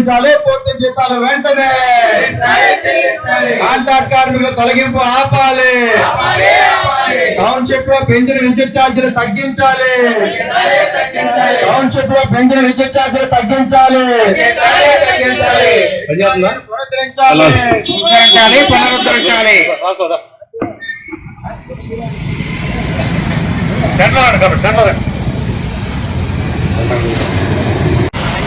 చెల్లించాలి పూర్తి జీతాలు వెంటనే. కాంట్రాక్ట్ కార్మికుల తొలగింపు ఆపాలి. టౌన్షిప్లో పెంచిన విద్యుత్ ఛార్జీలు తగ్గించాలి. టౌన్షిప్లో పెంచిన విద్యుత్ ఛార్జీలు తగ్గించాలి. పునరుద్ధరించాలి. పునరుద్ధరించాలి పూర్తి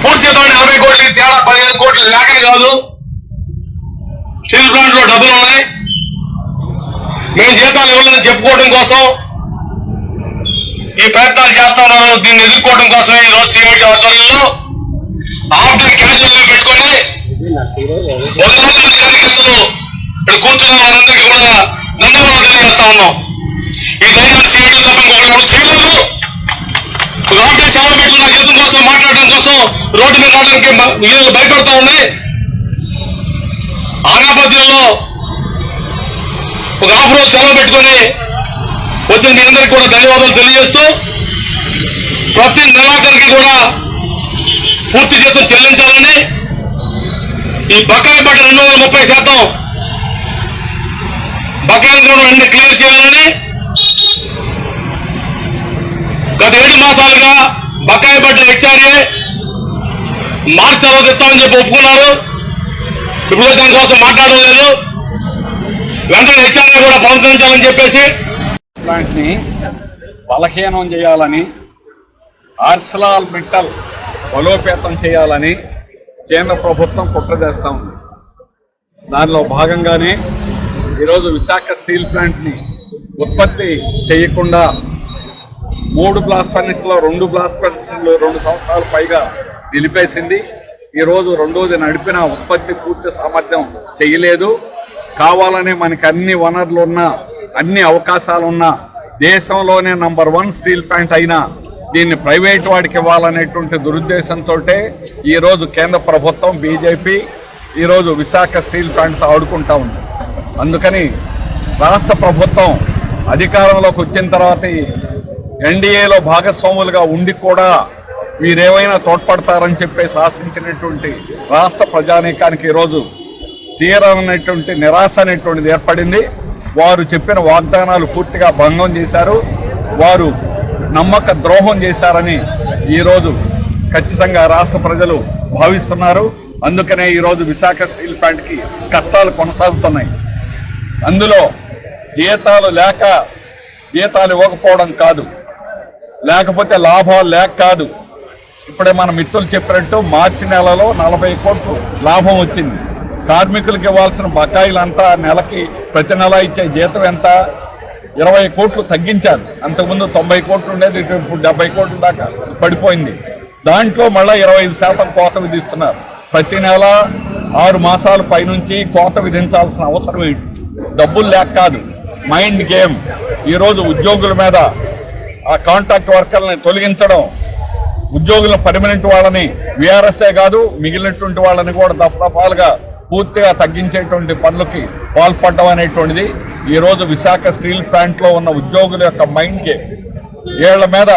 జీతం యాభై కోట్లు తేడా పదిహేను కోట్లు లేకని కాదు. స్టీల్ ప్లాంట్లో డబ్బులు ఉన్నాయి. మేము జీతాలు ఇవ్వలేదని చెప్పుకోవడం కోసం ఈ ప్రయత్నాలు చేస్తున్నారు దీన్ని ఎదుర్కోవడం కోసం ఈ రోజు సిమెంట్ ఆధ్వర్యంలో ఆఫ్టర్ క్యాజువల్ పెట్టుకొని ఒక ఆఫీస్ కార్యకర్తలు ఇక్కడ కూర్చున్న వాళ్ళందరికీ కూడా ధన్యవాదాలు తెలియజేస్తా ఉన్నాం. రోడ్డు మీద రావడానికి వీళ్ళు భయపడుతూ ఉన్నాయి ఆనాపతిలో ఒక హాఫ్ రోజు సెలవు పెట్టుకొని వచ్చిన మీ అందరికీ కూడా ధన్యవాదాలు తెలియజేస్తూ ప్రతి నెలాఖరికి కూడా పూర్తి జీతం చెల్లించాలని ఈ బకాయి పడ్డ రెండు వందల ముప్పై శాతం బకాయిలు కూడా వెంటనే క్లియర్ చేయాలని గత ఏడు మాసాలుగా బకాయి పడ్డ హెచ్ఆర్ఏ మార్చి ఇస్తామని చెప్పి ఒప్పుకున్నారు? ఇప్పుడు దానికోసం మాట్లాడలేదు. వెంటనే హెచ్ఆర్ఏ కూడా పునరుద్ధరించాలని చెప్పేసి ప్లాంట్ని బలహీనం చేయాలని ఆర్సలాల్ మిట్టల్ బలోపేతం చేయాలని కేంద్ర ప్రభుత్వం కుట్ర చేస్తూ ఉంది. దానిలో భాగంగానే ఈరోజు విశాఖ స్టీల్ ప్లాంట్ని ఉత్పత్తి చేయకుండా మూడు బ్లాస్ట్ ఫర్నిస్లో రెండు బ్లాస్ట్ ఫర్నిస్లు రెండు సంవత్సరాలు పైగా నిలిపేసింది. ఈరోజు రెండోది నడిపిన ఉత్పత్తి పూర్తి సామర్థ్యం చేయలేదు. కావాలనే మనకి అన్ని వనరులు ఉన్నా అన్ని అవకాశాలు ఉన్నా దేశంలోనే నంబర్ వన్ స్టీల్ ప్లాంట్ అయినా దీన్ని ప్రైవేట్ వాడికి ఇవ్వాలనేటువంటి దురుద్దేశంతో ఈరోజు కేంద్ర ప్రభుత్వం బీజేపీ ఈరోజు విశాఖ స్టీల్ ప్లాంట్తో ఆడుకుంటా ఉంది. అందుకని రాష్ట్ర ప్రభుత్వం అధికారంలోకి వచ్చిన తర్వాత ఎన్డీఏలో భాగస్వాములుగా ఉండి కూడా మీరేమైనా తోడ్పడతారని చెప్పేసి ఆశించినటువంటి రాష్ట్ర ప్రజానీకానికి ఈరోజు తీరనటువంటి నిరాశ అనేటువంటిది ఏర్పడింది. వారు చెప్పిన వాగ్దానాలు పూర్తిగా భంగం చేశారు. వారు నమ్మక ద్రోహం చేశారని ఈరోజు ఖచ్చితంగా రాష్ట్ర ప్రజలు భావిస్తున్నారు. అందుకనే ఈరోజు విశాఖ స్టీల్ ప్లాంట్కి కష్టాలు కొనసాగుతున్నాయి. అందులో జీతాలు లేక జీతాలు ఇవ్వకపోవడం కాదు. లేకపోతే లాభాలు లేక కాదు. ఇప్పుడే మన మిత్రులు చెప్పినట్టు మార్చి నెలలో నలభై కోట్లు లాభం వచ్చింది. కార్మికులకు ఇవ్వాల్సిన బకాయిలంతా నెలకి ప్రతి నెల ఇచ్చే జీతం ఎంత? ఇరవై కోట్లు తగ్గించారు. అంతకుముందు తొంభై కోట్లు ఉండేది ఇప్పుడు డెబ్బై కోట్ల దాకా పడిపోయింది. దాంట్లో మళ్ళీ ఇరవై ఐదు శాతం కోత విధిస్తున్నారు. ప్రతి నెల ఆరు మాసాల పైనుంచి కోత విధించాల్సిన అవసరం ఏంటి? డబ్బులు లేక కాదు మైండ్ గేమ్. ఈరోజు ఉద్యోగుల మీద ఆ కాంట్రాక్ట్ వర్కర్ని తొలగించడం ఉద్యోగుల పర్మనెంట్ వాళ్ళని విఆర్ఎస్ఏ కాదు మిగిలినటువంటి వాళ్ళని కూడా దఫదఫాలుగా పూర్తిగా తగ్గించేటువంటి పనులకి పాల్పడడం అనేటువంటిది ఈరోజు విశాఖ స్టీల్ ప్లాంట్లో ఉన్న ఉద్యోగుల యొక్క మైండ్ గేమ్ వీళ్ళ మీద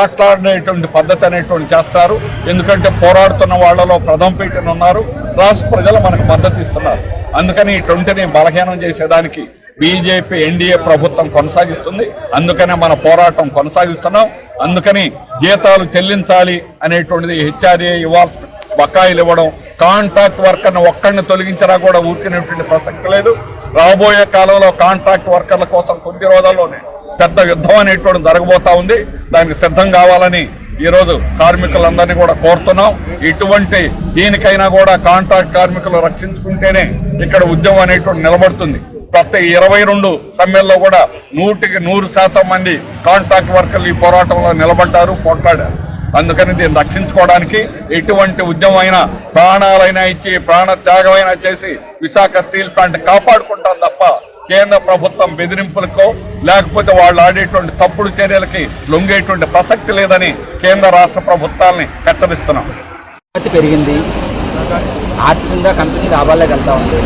ఆటలాడేటువంటి పద్ధతి అనేటువంటి చేస్తారు. ఎందుకంటే పోరాడుతున్న వాళ్ళలో ప్రథమ పీఠన ఉన్నారు. రాష్ట్ర ప్రజలు మనకు మద్దతు ఇస్తున్నారు. అందుకని ఇటువంటిని బలహీనం చేసేదానికి బీజేపీ ఎన్డీఏ ప్రభుత్వం కొనసాగిస్తుంది. అందుకనే మన పోరాటం కొనసాగిస్తున్నాం. అందుకని జీతాలు చెల్లించాలి అనేటువంటిది హెచ్ఆర్ఏ ఇవ్వాల్సిన బకాయిలు ఇవ్వడం కాంట్రాక్ట్ వర్కర్ని ఒక్కడిని తొలగించినా కూడా ఊరికినటువంటి ప్రసక్తి లేదు. రాబోయే కాలంలో కాంట్రాక్ట్ వర్కర్ల కోసం కొద్ది రోజుల్లోనే పెద్ద యుద్ధం అనేటువంటి జరగబోతా ఉంది. దానికి సిద్ధం కావాలని ఈ రోజు కార్మికులందరినీ కూడా కోరుతున్నాం. ఇటువంటి దీనికైనా కూడా కాంట్రాక్ట్ కార్మికులు రక్షించుకుంటేనే ఇక్కడ ఉద్యమం అనేటువంటి నిలబడుతుంది. ప్రతి ఇరవై రెండు సమ్మెల్లో కూడా నూటికి నూరు శాతం మంది కాంట్రాక్ట్ వర్కర్లు ఈ పోరాటంలో నిలబడ్డారు పోట్లాడారు. అందుకని దీన్ని రక్షించుకోవడానికి ఎటువంటి ఉద్యమం అయినా ప్రాణాలైనా ఇచ్చి ప్రాణ త్యాగమైనా చేసి విశాఖ స్టీల్ ప్లాంట్ కాపాడుకుంటాం తప్ప కేంద్ర ప్రభుత్వం బెదిరింపులకో లేకపోతే వాళ్ళు ఆడేటువంటి తప్పుడు చర్యలకి లొంగేటువంటి ప్రసక్తి లేదని కేంద్ర రాష్ట్ర ప్రభుత్వాల్ని హెచ్చరిస్తున్నాం. పెరిగింది. ఆర్థికంగా కంపెనీ లాభాల్లోకి వెళ్తా ఉంది.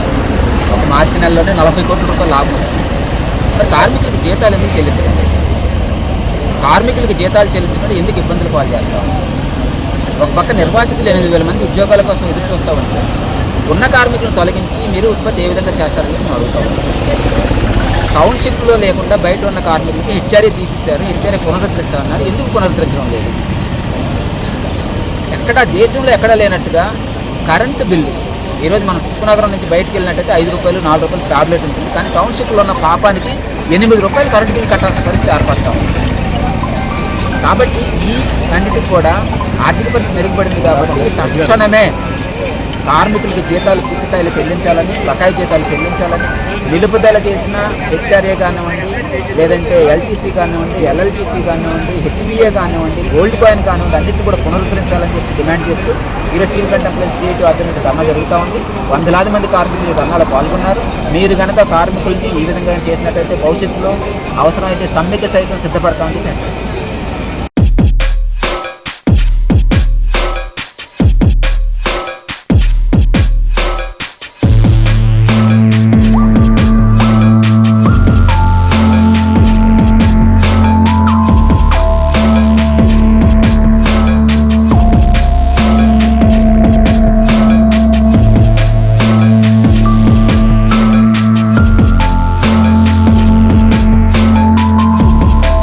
మార్చి నెలలోనే నలభై కోట్ల రూపాయలు లాభం వచ్చింది. మరి కార్మికులకు జీతాలు ఎందుకు చెల్లించండి కార్మికులకు జీతాలు చెల్లించినప్పుడు ఎందుకు ఇబ్బందులు పాలు చేస్తాం ఒక పక్క నిర్వాసితులు ఎనిమిది వేల మంది ఉద్యోగాల కోసం ఎదురు చూస్తూ ఉంటే ఉన్న కార్మికులను తొలగించి మీరు ఉత్పత్తి ఏ విధంగా చేస్తారని మేము అడుగుతాం టౌన్షిప్లో లేకుండా బయట ఉన్న కార్మికులకి హెచ్ఆర్ఏ తీసేశారు హెచ్ఆర్ఏ పునరుద్ధరిస్తా ఉన్నారు ఎందుకు పునరుద్ధరించడం లేదు? ఎక్కడ దేశంలో ఎక్కడా లేనట్టుగా కరెంటు బిల్లు ఈరోజు మనం ఉప్పునగరం నుంచి బయటకు వెళ్ళినట్టయితే ఐదు రూపాయలు నాలుగు రూపాయలు టాబ్లెట్ ఉంటుంది. కానీ టౌన్షిప్లో ఉన్న పాపానికి ఎనిమిది రూపాయలు కరెంటు బిల్లు కట్టాల్సిన పరిస్థితి ఏర్పడతా ఉంది. కాబట్టి ఈ అన్నిటికి కూడా ఆర్థిక పరిస్థితి మెరుగుపడింది కాబట్టి తక్షణమే కార్మికులకి జీతాలు పూర్తి స్థాయిలో చెల్లించాలని బకాయి జీతాలు చెల్లించాలని నిలుపుదల చేసిన హెచ్ఆర్ఏ కానివ్వండి లేదంటే ఎల్టీసీ కానివ్వండి ఎల్ఎల్టీసీ కానివ్వండి హెచ్బిఏ కానివ్వండి గోల్డ్ కాయిన్ కానివ్వండి అన్నిటి కూడా పునరుద్ధరించాలని చెప్పి డిమాండ్ చేస్తూ ఈరోజు స్టీల్ ప్లాంట్ ఎంప్లాయీస్ సిఐటి ఆధ్వర్యంలో ధర్నా జరుగుతూ ఉంది. వందలాది మంది కార్మికులు ఈ ధర్నాలో పాల్గొన్నారు. మీరు కనుక కార్మికులకి ఈ విధంగా చేసినట్టయితే భవిష్యత్తులో అవసరమైతే సమ్మెకి సైతం సిద్ధపడతామని నేను